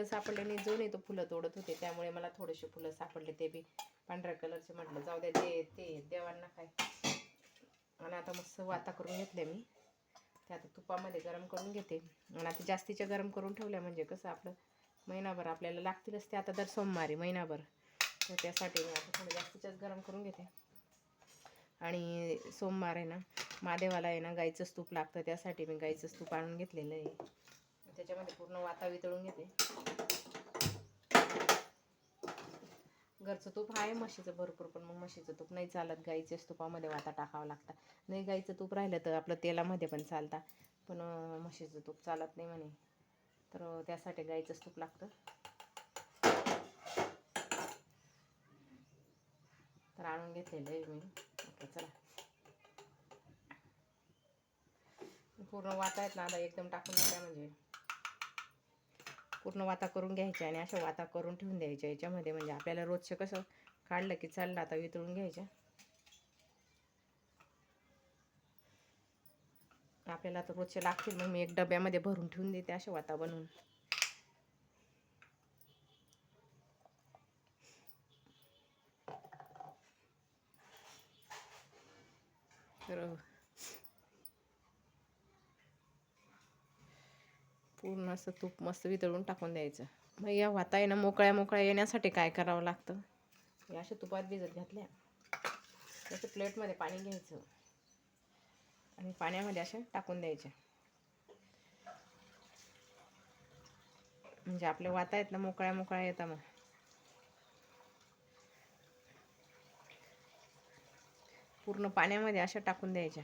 फुलं सापडले नाही जो नाही तो फुलं तोडत होते. त्यामुळे मला थोडेसे फुलं सापडले ते बी. पांढऱ्या कलरचे म्हटलं जाऊ द्या ते ते देवांना काय. आणि आता मस्त वाता करून घेतले मी. ते आता तुपामध्ये गरम करून घेते. आणि आता जास्तीच्या गरम करून ठेवल्या म्हणजे कसं आपलं महिनाभर आपल्याला लागतीलच ते आता दर सोमवारी महिनाभर. तर त्यासाठी मी आता थोडं जास्तीच्याच गरम करून घेते. आणि सोमवार आहे ना महादेवाला आहे ना गाईचंच तूप लागतं. त्यासाठी मी गाईचंच तूप आणून घेतलेलं आहे. त्याच्यामध्ये पूर्ण वाता वितळून घेते. घरचं तूप आहे म्हशीचं भरपूर पण मग म्हशीचं तूप नाही चालत. गाईच्याच तुपामध्ये वाता टाकावं लागतं. नाही गाईचं तूप राहिलं तर आपलं तेलामध्ये पण चालतं. पण म्हशीचं तूप चालत नाही म्हणे. तर त्यासाठी गाईचंच तूप लागतं. तर आणून घेतलेलं आहे मी. ओके चला. पूर्ण वाता आहेत ना आता एकदम टाकून द्या म्हणजे. पूर्ण वाता करून घ्यायच्या आणि अशा वाता करून ठेवून द्यायच्या. याच्यामध्ये म्हणजे आपल्याला रोजचं कसं काढलं की चाललं आता वितळून घ्यायच्या. आपल्याला आता रोजचे लागतील मग मी एक डब्यामध्ये भरून ठेवून देते अशा वाता बनवून. तर पूर्ण असं तूप मस्त वितळून टाकून द्यायचं. मग या वाता येणं मोकळ्या मोकळ्या येण्यासाठी काय करावं लागतं? या अशा तुपात भिजत घातल्या. त्याचं प्लेटमध्ये पाणी घ्यायचं. आणि पाण्यामध्ये अशा टाकून द्यायच्या. म्हणजे आपल्या वाता आहेत ना मोकळ्या मोकळ्या येतात मग. पूर्ण पाण्यामध्ये अशा टाकून द्यायच्या.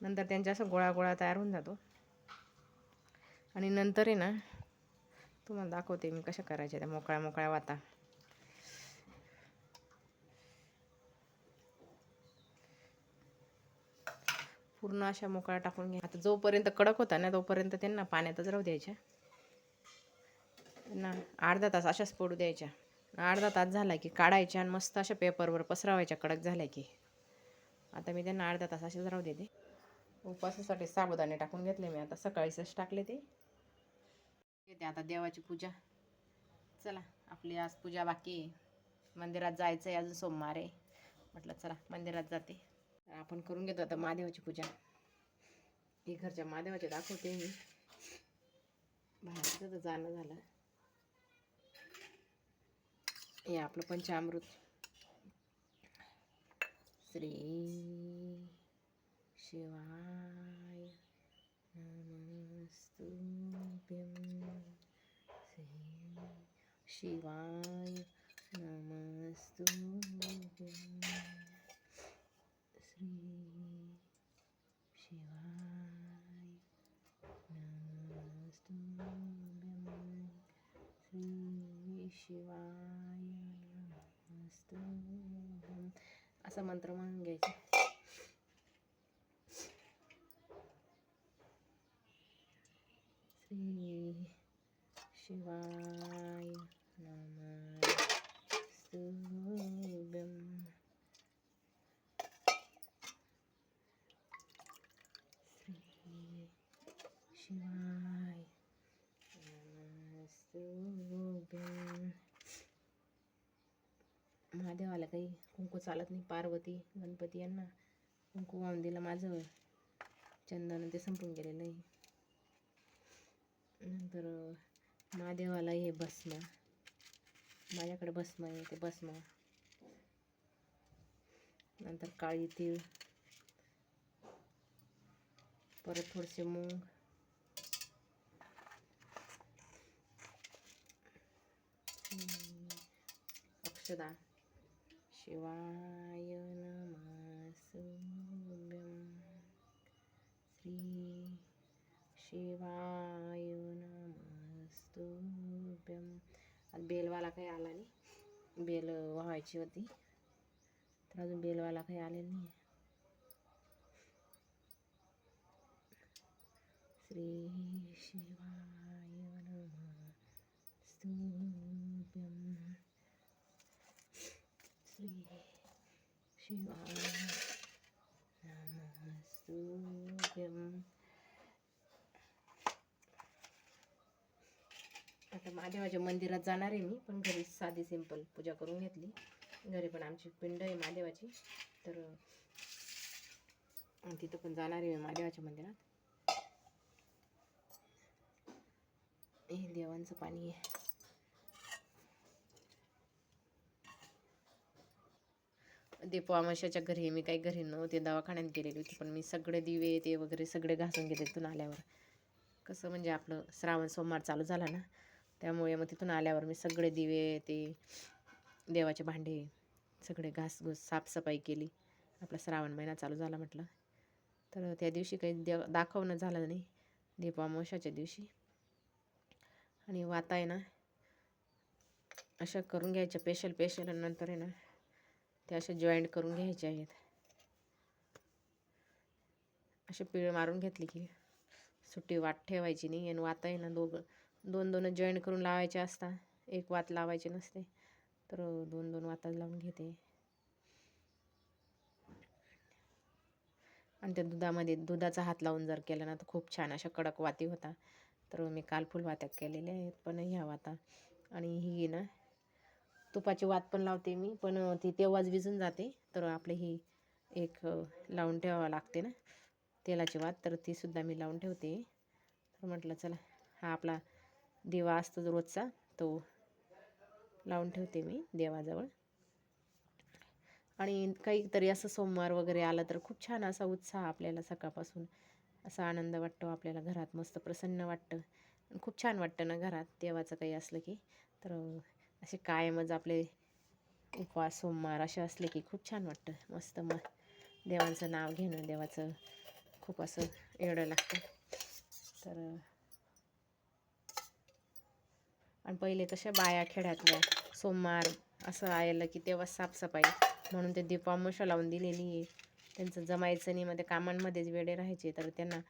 नंतर त्यांच्या असं गोळा गोळा तयार होऊन जातो. आणि नंतर आहे ना तुम्हाला दाखवते मी कशा करायच्या त्या मोकळ्या मोकळ्या वाता. पूर्ण अशा मोकळ्या टाकून घ्या. आता जोपर्यंत कडक होता ना तोपर्यंत त्यांना पाण्यातच राहू द्यायच्या. त्यांना अर्धा तास अशाच पडू द्यायच्या. अर्धा तास झाला की काढायच्या आणि मस्त अशा पेपरवर पसरवायच्या कडक झाल्या की. आता मी त्यांना अर्धा तास असेच राहू देते. उपवासासाठी साबुदाणे टाकून घेतले मी. आता सकाळीच टाकले ते. येते आता देवाची पूजा. चला आपली आज पूजा बाकी आहे. मंदिरात जायचं आहे अजून सोमवार आहे. म्हटलं चला मंदिरात जाते. तर आपण करून घेतो आता महादेवाची पूजा. हे घरच्या महादेवाचे दाखवते मी. बाहेरचं तर जाणं झालं. हे आपलं पंचामृत. श्री शिवा नमस्तुभ्यं श्री शिवाय नमस्तुभ्यं श्री शिवाय नमस्तुभ्यं श्री शिवाय नमस्तुभ्यं असा मंत्र म्हणून घ्यायचा शिवाय नमस्तुभ्यं श्री शिवाय नमस्तुभ्यं महादेवाला काही कुंकू चालत नाही. पार्वती गणपती यांना कुंकू वाहून दिलं. माझं चंदन ते संपून गेलेलं आहे. नंतर महादेवाला हे भस्म. माझ्याकडे भस्म आहे ते भस्म. नंतर काळी तीळ. परत थोडेसे मूग. अक्षदा. शिवाय नमस्तुभ्यं श्री शिवाय नमस्तुभ्यं आणि बेलवाला काही आला नाही। बेल व्हायची होती। तर अजून बेलवाला काही आलेला नाही श्री शिवाय नमस्तुभ्यं श्री शिवाय नमस्तुभ्यं महादेवाच्या मंदिरात जाणार आहे मी पण घरी साधी सिंपल पूजा करून घेतली. घरी पण आमची पिंड आहे महादेवाची. तर तिथं पण जाणार आहे मी महादेवाच्या मंदिरात. हे देवांचं पाणी आहे. दीपो घरी मी काही घरी नव्हते दवाखान्यात गेलेली होती पण मी सगळे दिवे ते वगैरे सगळे घासून घेते तिथून आल्यावर. कसं म्हणजे आपलं श्रावण सोमवार चालू झाला ना त्यामुळे मग तिथून आल्यावर मी सगळे दिवे ते देवाचे भांडे सगळे घासघूस साफसफाई केली. आपला श्रावण महिना चालू झाला म्हटलं. तर त्या दिवशी काही देव दाखवणं झालं नाही. दीपामोशाच्या दिवशी. आणि वाता आहे ना अशा करून घ्यायच्या पेशल पेशल नंतर आहे ना ते असे जॉईंट करून घ्यायचे आहेत. असे पिळ मारून घेतली की सुट्टी वाट ठेवायची नाही. आणि वाता आहे ना दोघं दोन दोन जॉईंट करून लावायचे असतात एक वात लावायची नसते. तर दोन दोन वाताच लावून घेते. आणि त्या दुधामध्ये दुधाचा हात लावून जर केला ना तर खूप छान अशा कडक वाती होता. तर मी काल फुल वात्या केलेल्या आहेत पण ह्या वाता. आणि ही ना तुपाची वात पण लावते मी पण ती तेव्हाच विजून जाते. तर आपली ही एक लावून ठेवावं लागते ना तेलाची वात. तर तीसुद्धा मी लावून ठेवते. तर म्हटलं चला हा आपला दिवा असतो जो रोजचा तो लावून ठेवते मी देवाजवळ. आणि काहीतरी असं सोमवार वगैरे आलं तर खूप छान असा उत्साह आपल्याला सकाळपासून असा आनंद वाटतो आपल्याला घरात मस्त प्रसन्न वाटतं. खूप छान वाटतं ना घरात देवाचं काही असलं की. तर असे कायमच आपले उपवास सोमवार असे असले की खूप छान वाटतं. मस्त मग देवांचं नाव घेणं देवाचं खूप असं एवढं लागतं. तर आणि पहिले कशा बाया खेड्यातल्या सोमवार असं आलं की तेव्हा साफसफाई. म्हणून ते दीपामुशा लावून दिलेली आहे. त्यांचं जमायचं नाही मध्ये कामांमध्येच वेडे राहायचे. तर त्यांना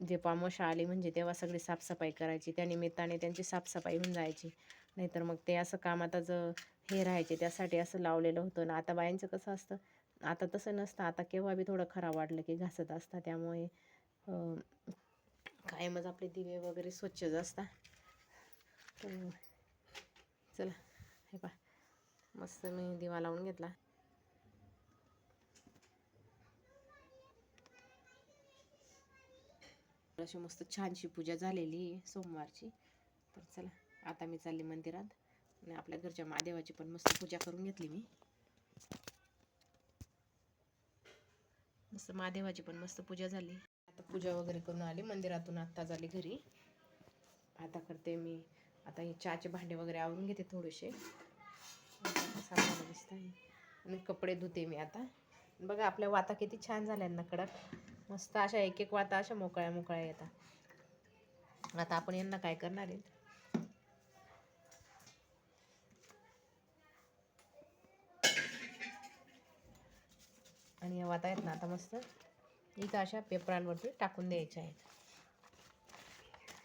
दीपामुशा आली म्हणजे तेव्हा सगळी साफसफाई करायची. त्या निमित्ताने त्यांची साफसफाई होऊन जायची. नाहीतर मग ते असं कामातच हे राहायचे त्यासाठी असं लावलेलं होतं. ना आता बायांचं कसं असतं आता तसं नसतं. आता केव्हा बी थोडं खराब वाटलं की घासत असता त्यामुळे कायमच आपले दिवे वगैरे स्वच्छच असतात. तर चला हे पा मस्त मी दिवा लावून घेतला. अशी मस्त छानशी पूजा झालेली आहे सोमवारची. तर चला आता मी चालली मंदिरात. आणि आपल्या घरच्या महादेवाची पण मस्त पूजा करून घेतली मी. मस्त महादेवाची पण मस्त पूजा झाली. आता पूजा वगैरे करून आली मंदिरातून आत्ता झाली घरी. आता करते मी आता हे चहाचे भांडे वगैरे आवरून घेते थोडेसे. दिसत आहे. आणि कपडे धुते मी आता. बघा आपल्या वाता किती छान झाल्यांना कडक. मस्त अशा एक एक वाता अशा मोकळ्या मोकळ्या येतात. आता आपण यांना काय करणार आहे आणि या वाता आहेत ना आता मस्त. इथं अशा पेपरांवरती टाकून द्यायच्या आहेत.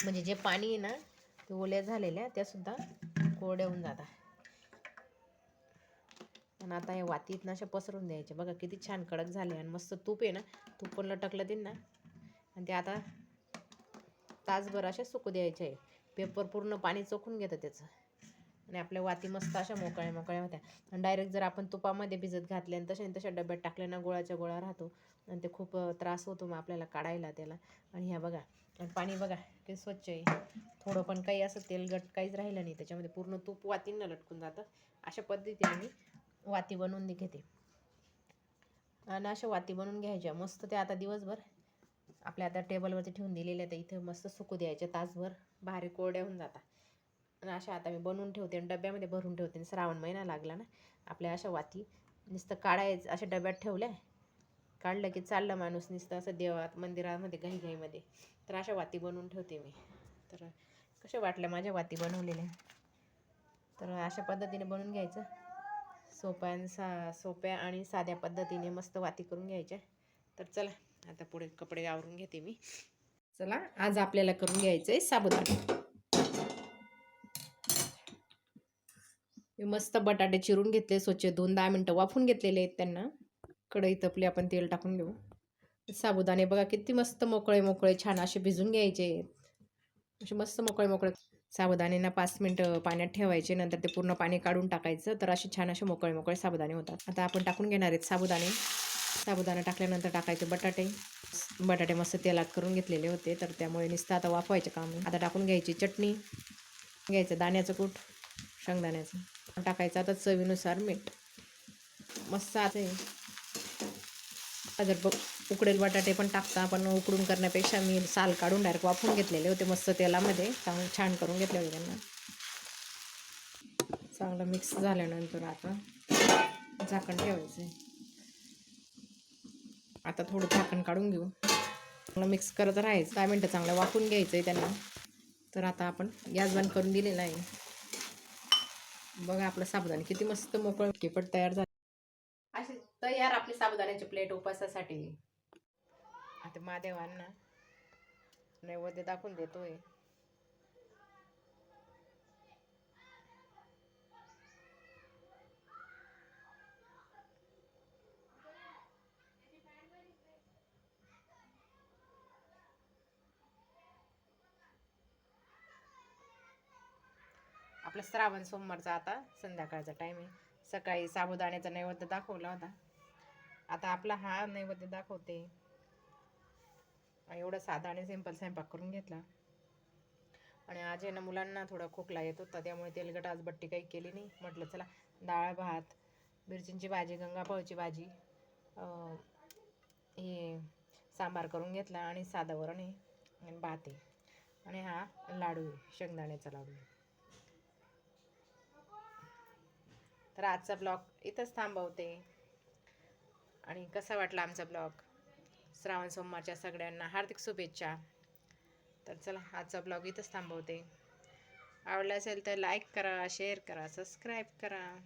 म्हणजे जे पाणी आहे ना ओल्या झालेल्या त्यासुद्धा कोरड्या होऊन जातात. आणि आता या वातीत ना अशा पसरून द्यायच्या. बघा किती छान कडक झाले आणि मस्त तूप आहे ना तूप पण लटकलं देईन ना आणि ते आता तासभर अशा सुकू द्यायच्या आहे पेपर पूर्ण पाणी चोखून घेतं त्याचं. आणि आपल्या वाती मस्त अशा मोकळ्या मोकळ्या होत्या. आणि डायरेक्ट जर आपण तुपामध्ये भिजत घातल्या आणि तशा तशा डब्यात टाकल्या ना गोळाच्या गोळा राहतो. आणि ते खूप त्रास होतो मग आपल्याला काढायला त्याला. आणि ह्या बघा आणि पाणी बघा ते स्वच्छ आहे. थोडं पण काही असं तेलगट काहीच राहिलं नाही. त्याच्यामध्ये पूर्ण तूप वातींना लटकून जातं. अशा पद्धतीने मी वाती बनवून घेते. आणि अशा वाती बनवून घ्यायच्या. मस्त ते आता दिवसभर आपल्या आता टेबलवरती ठेवून दिलेल्या तर इथं मस्त सुकू द्यायच्या तासभर. भारी कोरड्या होऊन जातात. आणि अशा आता मी बनवून ठेवते आणि डब्यामध्ये भरून ठेवते. आणि श्रावण महिना लागला ना आपल्या अशा वाती नुसतं काढायचं अशा डब्यात ठेवल्या काढलं की चाललं माणूस नुसतं असं देवात मंदिरामध्ये घाईघाईमध्ये. तर अशा वाती बनवून ठेवते मी. तर कशा वाटल्या माझ्या वाती बनवलेल्या? तर अशा पद्धतीने बनवून घ्यायचं. सोप्या सा सोप्या आणि साध्या पद्धतीने मस्त वाती करून घ्यायच्या. तर चला आता पुढे कपडे आवरून घेते मी. चला आज आपल्याला करून घ्यायचं आहे साबुदाणा. मी मस्त बटाटे चिरून घेतले स्वच्छ दोन दहा मिनटं वाफून घेतलेले आहेत त्यांना. कढई तपली आपण तेल टाकून घेऊ. साबुदाणे बघा किती मस्त मोकळे मोकळे छान असे भिजून घ्यायचे. असे मस्त मोकळे मोकळे. साबुदाण्याना पाच मिनटं पाण्यात ठेवायचे नंतर ते पूर्ण पाणी काढून टाकायचं. तर असे छान असे मोकळे मोकळे साबुदाणे होतात. आता आपण टाकून घेणार आहेत साबुदाणे. साबुदाणा टाकल्यानंतर टाकायचे बटाटे. बटाटे मस्त तेलात करून घेतलेले होते तर त्यामुळे नुसतं आता वाफवायचे काम आता टाकून घ्यायची चटणी. घ्यायचं दाण्याचं कूट शेंगदाण्याचं. टाकायचं. आता चवीनुसार मीठ. मस्त आहे हे. जर बघ उकडेल बटाटे पण टाकता पण उकडून करण्यापेक्षा मी साल काढून डायरेक्ट वाफून घेतलेले होते मस्त तेलामध्ये. चांगलं छान करून घेतले होते त्यांना. चांगलं मिक्स झाल्यानंतर आता झाकण ठेवायचं आता थोडं झाकण काढून घेऊ. चांगलं मिक्स करत राहायचं. दहा मिनटं चांगलं वाफून घ्यायचं आहे त्यांना. तर आता आपण गॅस बंद करून दिलेला आहे. बघा आपलं साबुदाणे किती मस्त मोकळं केपट तयार झालं. असे तयार आपली साबुदाण्याची प्लेट उपासासाठी आता महादेवांना नैवेद्य दाखवून देतोय. आपला श्रावण सोमवारचा आता संध्याकाळचा टाईम आहे. सकाळी साबुदाण्याचा नैवेद्य दाखवला होता. आता आपला हा नैवेद्य दाखवते. एवढं साधा आणि सिंपल स्वयंपाक करून घेतला. आणि आज आहे ना मुलांना थोडा खोकला येत होता त्यामुळे तेलगट आज बट्टी काही केली नाही. म्हटलं चला डाळ भात मिरचींची भाजी गंगाफळची भाजी हे सांबार करून घेतला आणि साधं वरण आहे आणि भात आहे. आणि हा लाडू आहे शेंगदाण्याचा लाडू आहे. तर आजचा ब्लॉग इथंच थांबवते. आणि कसा वाटला आमचा ब्लॉग? श्रावण सोमवारच्या सगळ्यांना हार्दिक शुभेच्छा. तर चला आजचा ब्लॉग इथंच थांबवते. आवडला असेल तर लाईक करा शेअर करा सबस्क्राईब करा.